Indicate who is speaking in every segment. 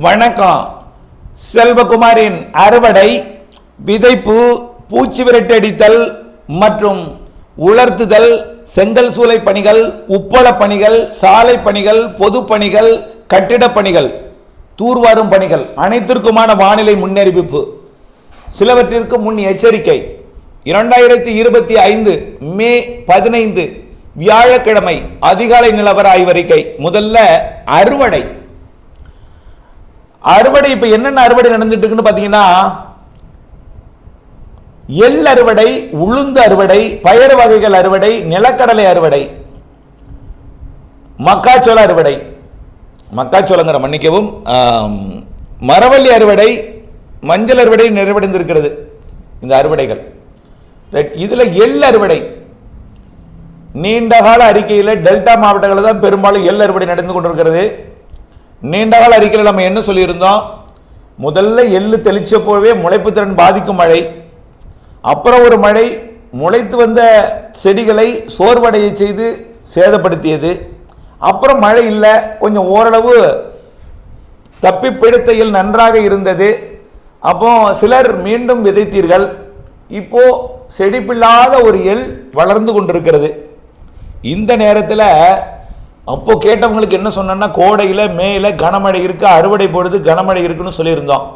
Speaker 1: வணக்கம். செல்வகுமாரின் அறுவடை விதைப்பு பூச்சி விரட்டடித்தல் மற்றும் உலர்த்துதல் செங்கல் சூளை பணிகள் உப்பள பணிகள் சாலை பணிகள் பொது பணிகள் கட்டிடப் பணிகள் தூர்வாரும் பணிகள் அனைத்திற்குமான வானிலை முன்னறிவிப்பு. சிலவற்றிற்கு முன் எச்சரிக்கை. இரண்டாயிரத்தி இருபத்தி ஐந்து மே பதினைந்து வியாழக்கிழமை அதிகாலை நிலவர ஆய்வறிக்கை. முதல்ல அறுவடை. அறுவடை இப்ப என்னென்ன அறுவடை நடந்துட்டு இருக்குன்னு பாத்தீங்கன்னா எள் அறுவடை உளுந்து அறுவடை பயறு வகைகள் அறுவடை நிலக்கடலை அறுவடை மக்காச்சோள அறுவடை. மக்காச்சோளங்கிற மன்னிக்கவும் மரவள்ளி அறுவடை மஞ்சள் அறுவடை நிறைவடைந்திருக்கிறது இந்த அறுவடைகள். ரைட் இதுல எள் அறுவடை. நீண்டகால அறிக்கையில் டெல்டா மாவட்டங்களில் தான் பெரும்பாலும் எள் அறுவடை நடந்து கொண்டிருக்கிறது. நீண்டகால அறிக்கையில் நம்ம என்ன சொல்லியிருந்தோம்? முதல்ல எள்ளு தெளிச்சப்போவே முளைப்பு திறன் பாதிக்கும் மழை. அப்புறம் ஒரு மழை முளைத்து வந்த செடிகளை சோர்வடைய செய்து சேதப்படுத்தியது. அப்புறம் மழை இல்லை கொஞ்சம் ஓரளவு தப்பி பிடித்தையில் நன்றாக இருந்தது. அப்போ சிலர் மீண்டும் விதைத்தீர்கள். இப்போ செடிப்பில்லாத ஒரு எள் வளர்ந்து கொண்டிருக்கிறது. இந்த நேரத்தில் அப்போது கேட்டவங்களுக்கு என்ன சொன்னேன்னா கோடையில் மேயில் கனமழை இருக்குது அறுவடை பொழுது கனமழை இருக்குன்னு சொல்லியிருந்தோம்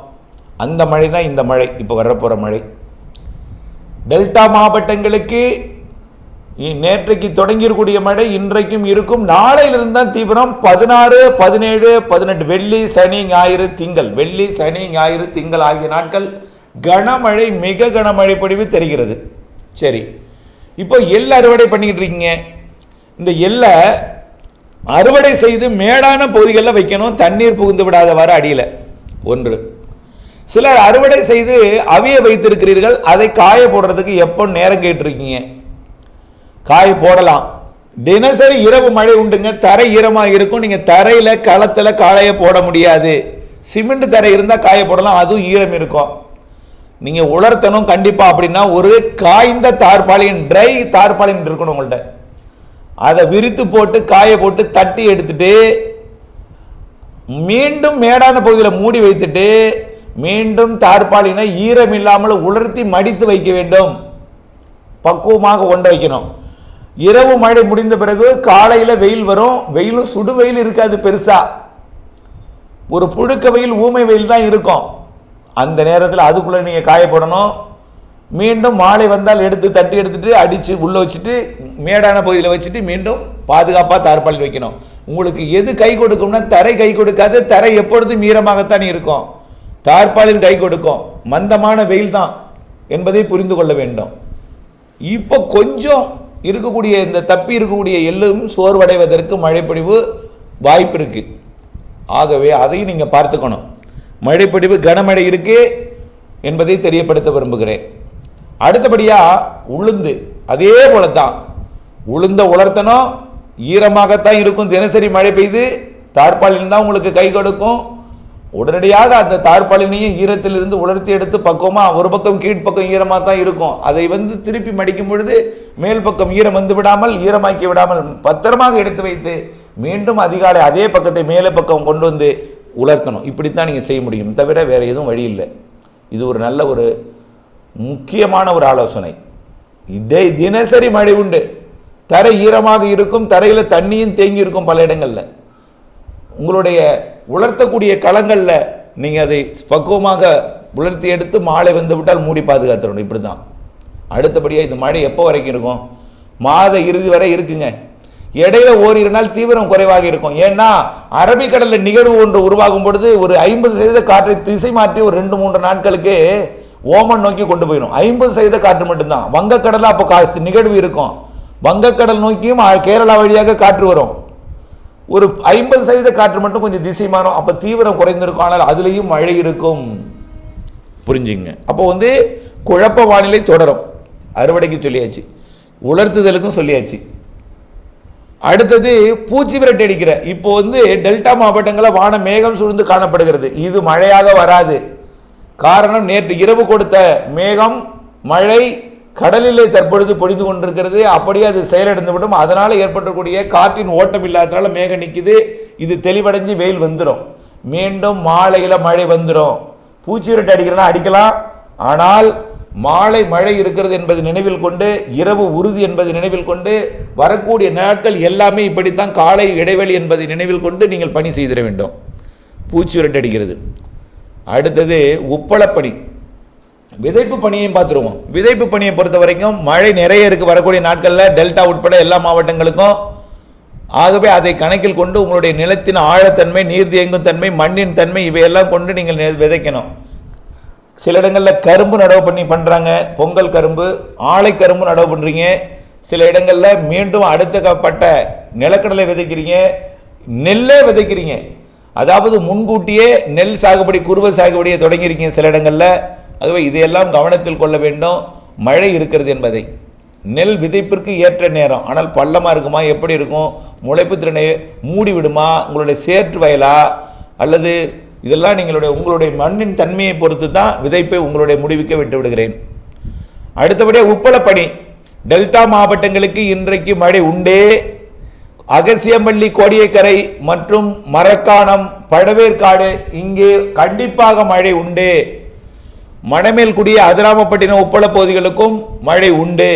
Speaker 1: அந்த மழை தான் இந்த மழை இப்போ வரப்போகிற மழை. டெல்டா மாவட்டங்களுக்கு நேற்றைக்கு தொடங்கியிருக்கூடிய மழை இன்றைக்கும் இருக்கும். நாளையிலிருந்து தான் தீவிரம். பதினாறு பதினேழு பதினெட்டு. வெள்ளி சனி ஞாயிறு திங்கள். வெள்ளி சனி ஞாயிறு திங்கள் ஆகிய நாட்கள் கனமழை மிக கனமழை பொழிவு தெரிகிறது. சரி. இப்போ எள் அறுவடை பண்ணிக்கிட்டு இருக்கீங்க. இந்த எள்ளை அறுவடை செய்து மேடான பகுதிகளில் வைக்கணும் தண்ணீர் புகுந்து விடாதவாறு அடியில். ஒன்று. சிலர் அறுவடை செய்து அவிய வைத்திருக்கிறீர்கள் அதை காய போடுறதுக்கு எப்போ நேரம் கேட்டிருக்கீங்க? காய போடலாம். தினசரி இரவு மழை உண்டுங்க தரை ஈரமாக இருக்கும் நீங்கள் தரையில் களத்தில் காய போட முடியாது. சிமெண்ட் தரை இருந்தால் காய போடலாம் அதுவும் ஈரம் இருக்கும். நீங்கள் உலர்த்தணும் கண்டிப்பாக அப்படின்னா ஒரு காய்ந்த தார்பாலின் ட்ரை தார்பாலின் இருக்கணும் உங்கள்கிட்ட அதை விரித்து போட்டு காய போட்டு தட்டி எடுத்துட்டு மீண்டும் மேடான பகுதியில் மூடி வைத்துட்டு மீண்டும் தார்பாலினை ஈரம் இல்லாமல் உலர்த்தி மடித்து வைக்க வேண்டும். பக்குவமாக கொண்டு வைக்கணும். இரவு மழை முடிந்த பிறகு காலையில் வெயில் வரும். வெயிலும் சுடு வெயில் இருக்காது பெருசா. ஒரு புழுக்க வெயில் ஊமை வெயில் தான் இருக்கும். அந்த நேரத்தில் அதுக்குள்ளே நீங்கள் காயப்படணும். மீண்டும் மாலை வந்தால் எடுத்து தட்டி எடுத்துட்டு அடித்து உள்ளே வச்சுட்டு மேடான பகுதியில் வச்சுட்டு மீண்டும் பாதுகாப்பாக தார்பாலில் வைக்கணும். உங்களுக்கு எது கை கொடுக்கும்னா தரை கை கொடுக்காது தரை எப்பொழுதும் ஈரமாகத்தான் இருக்கும். தார்பாலில் கை கொடுக்கும். மந்தமான வெயில் தான் என்பதை புரிந்து கொள்ள வேண்டும். இப்போ கொஞ்சம் இருக்கக்கூடிய இந்த தப்பி இருக்கக்கூடிய எள்ளும் சோர்வடைவதற்கு மழைப்பொழிவு வாய்ப்பு இருக்குது ஆகவே அதையும் நீங்கள் பார்த்துக்கணும். மழைப்பொழிவு கனமழை இருக்கு என்பதை தெரியப்படுத்த விரும்புகிறேன். அடுத்தபடியாக உளுந்து. அதே போல தான் உளுந்த உலர்த்தணும். ஈரமாகத்தான் இருக்கும். தினசரி மழை பெய்து தார்பாலின் தான் உங்களுக்கு கை கொடுக்கும். உடனடியாக அந்த தார்பாலினையும் ஈரத்திலிருந்து உலர்த்தி எடுத்து பக்கமாக ஒரு பக்கம் கீழ்ப்பக்கம் ஈரமாக தான் இருக்கும். அதை வந்து திருப்பி மடிக்கும் பொழுது மேல் பக்கம் ஈரம் வந்து விடாமல் ஈரமாக்கி விடாமல் பத்திரமாக எடுத்து வைத்து மீண்டும் அதிகாலை அதே பக்கத்தை மேலே பக்கம் கொண்டு வந்து உலர்த்தணும். இப்படித்தான் நீங்கள் செய்ய முடியும். தவிர வேறு எதுவும் வழி இல்லை. இது ஒரு நல்ல ஒரு முக்கியமான ஒரு ஆலோசனை. இதே தினசரி மழை உண்டு. தரை ஈரமாக இருக்கும் தரையில் தண்ணியும் தேங்கி இருக்கும் பல இடங்களில். உங்களுடைய உலர்த்தக்கூடிய களங்களில் நீங்கள் அதை பக்குவமாக உலர்த்தி எடுத்து மாலை வந்து விட்டால் மூடி பாதுகாத்துடணும். இப்படி தான் அடுத்தபடியாக இந்த மழை எப்போ வரைக்கும் இருக்கும்? மாத இறுதி வரை இருக்குங்க. இடையில ஓரிரு நாள் தீவிரம் குறைவாக இருக்கும். ஏன்னா அரபிக்கடலில் நிகழ்வு ஒன்று உருவாகும் பொழுது ஒரு ஐம்பது சதவீத காற்றை திசை மாற்றி ஒரு ரெண்டு மூன்று நாட்களுக்கு ஓமன் நோக்கி கொண்டு போயிடும் ஐம்பது சதவீத காற்று மட்டும்தான். வங்கக்கடலில் அப்போ கா நிகழ்வு இருக்கும். வங்கக்கடல் நோக்கியும் கேரளா வழியாக காற்று வரும். ஒரு ஐம்பது சதவீத காற்று மட்டும் கொஞ்சம் திசை மாறும். அப்போ தீவிரம் குறைந்திருக்கும். ஆனால் அதுலேயும் மழை இருக்கும். புரிஞ்சுங்க. அப்போ வந்து குழப்ப வானிலை தொடரும். அறுவடைக்கு சொல்லியாச்சு. உலர்த்துதலுக்கும் சொல்லியாச்சு. அடுத்தது பூச்சி விரட்டி அடிக்கிற. இப்போ வந்து டெல்டா மாவட்டங்களில் வான மேகம் சூழ்ந்து காணப்படுகிறது. இது மழையாக வராது. காரணம் நேற்று இரவு கொடுத்த மேகம் மழை கடலிலே தற்பொழுது பொழிந்து கொண்டிருக்கிறது. அப்படியே அது செயலடைந்துவிடும். அதனால் ஏற்பட்டக்கூடிய காற்றின் ஓட்டம் இல்லாததால் மேகம் நிற்குது. இது தெளிவடைஞ்சு வெயில் வந்துடும் மீண்டும் மாலையில் மழை வந்துடும் பூச்சி விரட்டு அடிக்கிறனா அடிக்கலாம். ஆனால் மாலை மழை இருக்கிறது என்பது நினைவில் கொண்டு இரவு உறுதி என்பது நினைவில் கொண்டு வரக்கூடிய நாட்கள் எல்லாமே இப்படித்தான் காலை இடைவெளி என்பதை நினைவில் கொண்டு நீங்கள் பணி செய்திட வேண்டும். பூச்சி விரட்டு அடிக்கிறது. அடுத்தது உப்பளப்பணி. விதைப்பு பணியையும் பார்த்துருவோம். விதைப்பு பணியை பொறுத்த வரைக்கும் மழை நிறைய இருக்குது வரக்கூடிய நாட்களில் டெல்டா உட்பட எல்லா மாவட்டங்களுக்கும். ஆகவே அதை கணக்கில் கொண்டு உங்களுடைய நிலத்தின் ஆழத்தன்மை நீர் தேங்கும் தன்மை மண்ணின் தன்மை இவையெல்லாம் கொண்டு நீங்கள் விதைக்கணும். சில இடங்களில் கரும்பு நடவு பண்ணி பண்ணுறாங்க பொங்கல் கரும்பு ஆலை கரும்பு நடவு பண்ணுறீங்க சில இடங்களில் மீண்டும் அடுத்த பட்ட நிலக்கடலை விதைக்கிறீங்க. நெல்லே விதைக்கிறீங்க. அதாவது முன்கூட்டியே நெல் சாகுபடி குறுவை சாகுபடியை தொடங்கியிருக்கீங்க சில இடங்களில். ஆகவே இதையெல்லாம் கவனத்தில் கொள்ள வேண்டும். மழை இருக்கிறது என்பதை. நெல் விதைப்பிற்கு ஏற்ற நேரம். ஆனால் பள்ளமாக இருக்குமா? எப்படி இருக்கும்? முளைப்பு திறனை மூடி விடுமா? உங்களுடைய சேற்று வயலா? அல்லது இதெல்லாம் நீங்களுடைய உங்களுடைய மண்ணின் தன்மையை பொறுத்து தான் விதைப்பை உங்களுடைய முடிவுக்கு விட்டு விடுகிறேன். அடுத்தபடியாக உப்பளப்பணி. டெல்டா மாவட்டங்களுக்கு இன்றைக்கு மழை உண்டே. அகசியம்பள்ளி கோடியக்கரை மற்றும் மரக்காணம் பழவேற்காடு இங்கே கண்டிப்பாக மழை உண்டு. மணமேல்குடி அதிராமப்பட்டினம் உப்பள பகுதிகளுக்கும் மழை உண்டு.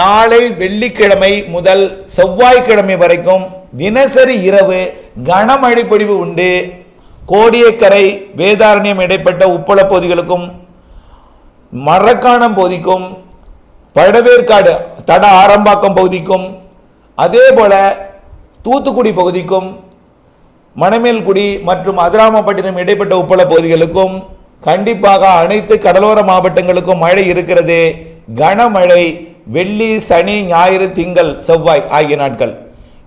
Speaker 1: நாளை வெள்ளிக்கிழமை முதல் செவ்வாய்க்கிழமை வரைக்கும் தினசரி இரவு கனமழை பொழிவு உண்டு. கோடியக்கரை வேதாரண்யம் இடைப்பட்ட உப்பள பகுதிகளுக்கும் மரக்காணம் பகுதிக்கும் பழவேற்காடு தட ஆரம்பாக்கம் பகுதிக்கும் அதே போல தூத்துக்குடி பகுதிக்கும் மணமேல்குடி மற்றும் அதிராமப்பட்டினம் இடைப்பட்ட உப்பள பகுதிகளுக்கும் கண்டிப்பாக அனைத்து கடலோர மாவட்டங்களுக்கும் மழை இருக்கிறது கனமழை வெள்ளி சனி ஞாயிறு திங்கள் செவ்வாய் ஆகிய நாட்கள்.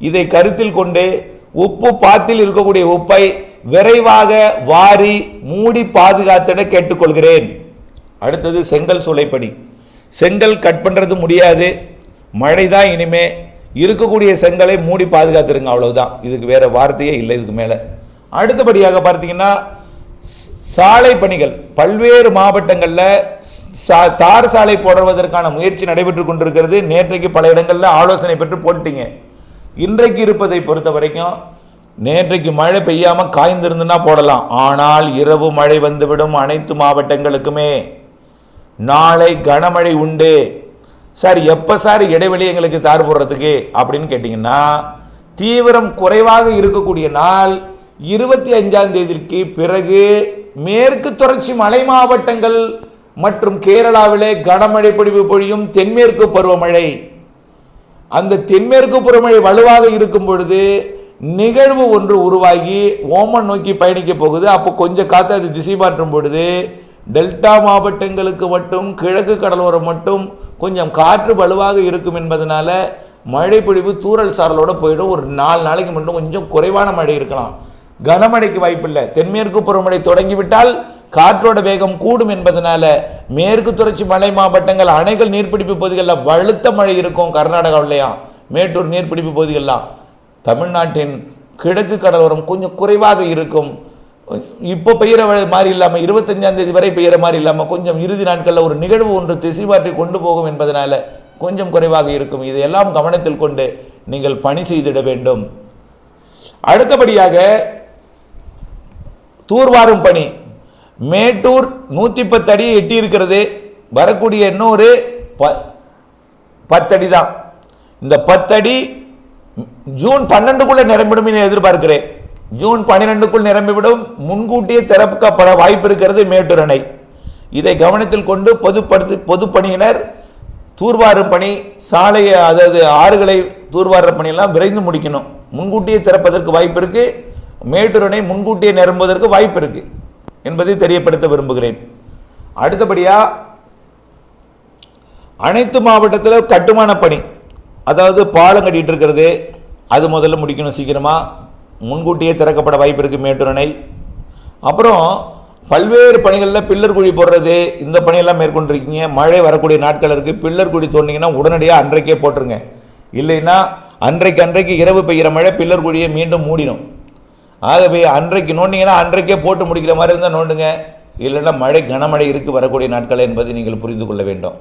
Speaker 1: இதை கருத்தில் கொண்டு உப்பு பாத்தில் இருக்கக்கூடிய உப்பை விரைவாக வாரி மூடி பாதுகாத்திட கேட்டுக்கொள்கிறேன். அடுத்தது செங்கல் சூளைப்படி. செங்கல் கட் பண்ணுறது முடியாது. மழை தான் இனிமே. இருக்கக்கூடிய செங்கலை மூடி பாதுகாத்துருங்க அவ்வளவுதான். இதுக்கு வேற வார்த்தையே இல்லை இதுக்கு மேலே. அடுத்தபடியாக பார்த்தீங்கன்னா சாலை பணிகள். பல்வேறு மாவட்டங்களில் சா- தார் சாலை போடுவதற்கான முயற்சி நடைபெற்று கொண்டிருக்கிறது. நேற்றைக்கு பல இடங்களில் ஆலோசனை பெற்று போட்டீங்க இன்றைக்கு இருப்பதை பொறுத்த வரைக்கும் நேற்றைக்கு மழை பெய்யாமல் காய்ந்திருந்துன்னா போடலாம். ஆனால் இரவு மழை வந்துவிடும் அனைத்து மாவட்டங்களுக்குமே. நாளை கனமழை உண்டு. சார் எப்போ சார் இடைவெளி எங்களுக்கு தார் போடுறதுக்கு? அப்படின்னு கேட்டிங்கன்னா தீவிரம் குறைவாக இருக்கக்கூடிய நாள் இருபத்தி அஞ்சாம் தேதிக்கு பிறகு மேற்கு தொடர்ச்சி மலை மாவட்டங்கள் மற்றும் கேரளாவிலே கனமழை பொழிவு பொழியும் தென்மேற்கு பருவமழை. அந்த தென்மேற்கு புறமழை வலுவாக இருக்கும் பொழுது நிகழ்வு ஒன்று உருவாகி ஓமன் நோக்கி பயணிக்க போகுது. அப்போ கொஞ்சம் காற்று அது திசை மாற்றும் பொழுது டெல்டா மாவட்டங்களுக்கு மட்டும் கிழக்கு கடலோரம் மட்டும் கொஞ்சம் காற்று வலுவாக இருக்கும் என்பதனால மழை பொழிவு தூறல் சாரலோடு போயிடும். ஒரு நாலு நாளைக்கு மட்டும் கொஞ்சம் குறைவான மழை இருக்கலாம். கனமழைக்கு வாய்ப்பில்லை. தென்மேற்கு பருவமழை தொடங்கிவிட்டால் காற்றோட வேகம் கூடும் என்பதனால மேற்கு தொடர்ச்சி மலை மாவட்டங்கள் அணைகள் நீர்பிடிப்பு பகுதிகளில் வலுத்த மழை இருக்கும் கர்நாடகாவிலையும் மேட்டூர் நீர்பிடிப்பு பகுதிகளெலாம் தமிழ்நாட்டின் கிழக்கு கடலோரம் கொஞ்சம் குறைவாக இருக்கும். இப்போ பெய்கிற மாதிரி இல்லாமல் இருபத்தஞ்சாம் தேதி வரை பெய்கிற மாதிரி இல்லாமல் கொஞ்சம் இறுதி நாட்களில் ஒரு நிகழ்வு ஒன்று திசைவாற்றி கொண்டு போகும் என்பதனால கொஞ்சம் குறைவாக இருக்கும். இதையெல்லாம் கவனத்தில் கொண்டு நீங்கள் பணி செய்திட வேண்டும். அடுத்தபடியாக தூர்வாரும் பணி. மேட்டூர் நூற்றி பத்து அடி எட்டி இருக்கிறது வரக்கூடிய இன்னொரு ப பத்தடி தான் இந்த பத்தடி ஜூன் பன்னெண்டுக்குள்ளே நிரம்பிடும் எதிர்பார்க்கிறேன். ஜூன் பன்னிரெண்டுக்குள் நிரம்பிவிடும். முன்கூட்டியே திறக்கப்பட வாய்ப்பு இருக்கிறது மேட்டூர் அணை இதை கவனத்தில் கொண்டு பொதுப்படுத்தி பொதுப்பணியினர் தூர்வாரும் பணி சாலையை அதாவது ஆறுகளை தூர்வார பணியெல்லாம் விரைந்து முடிக்கணும். முன்கூட்டியே திறப்பதற்கு வாய்ப்பு இருக்கு மேட்டூர் அணை முன்கூட்டியே நிரம்புவதற்கு வாய்ப்பு இருக்கு என்பதை தெரியப்படுத்த விரும்புகிறேன். அடுத்தபடியாக அனைத்து மாவட்டத்தில் கட்டுமான பணி அதாவது பாலம் கட்டிட்டு இருக்கிறது அது முதல்ல முடிக்கணும் சீக்கிரமாக முன்கூட்டியே திறக்கப்பட வாய்ப்பு இருக்குது மேட்டூர் அணை அப்புறம் பல்வேறு பணிகளில் பில்லர் குழி போடுறது இந்த பணியெல்லாம் மேற்கொண்டிருக்கீங்க. மழை வரக்கூடிய நாட்கள் இருக்குது பில்லர் குழி தோண்டிங்கன்னா உடனடியாக அன்றைக்கே போட்டுருங்க. இல்லைன்னா அன்றைக்கு அன்றைக்கு இரவு பெய்கிற மழை பில்லர் குழியை மீண்டும் மூடிடும். ஆகவே அன்றைக்கு நோண்டிங்கன்னா அன்றைக்கே போட்டு முடிக்கிற மாதிரி இருந்தால் நோண்டுங்க. இல்லைன்னா மழை கனமழை இருக்குது வரக்கூடிய நாட்கள் என்பதை நீங்கள் புரிந்து கொள்ள வேண்டும்.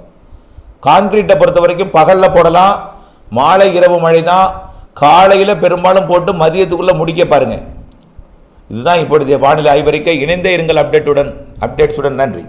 Speaker 1: கான்கிரீட்டை பொறுத்த வரைக்கும் பகலில் போடலாம். மாலை இரவு மழை தான். காலையில் பெரும்பாலும் போட்டு மதியத்துக்குள்ளே முடிக்க பாருங்கள் இதுதான் இப்பொழுதைய வானிலை ஆய்வறிக்கை. இணைந்தே இருங்கள் அப்டேட்டுடன் அப்டேட்ஸுடன் நன்றி.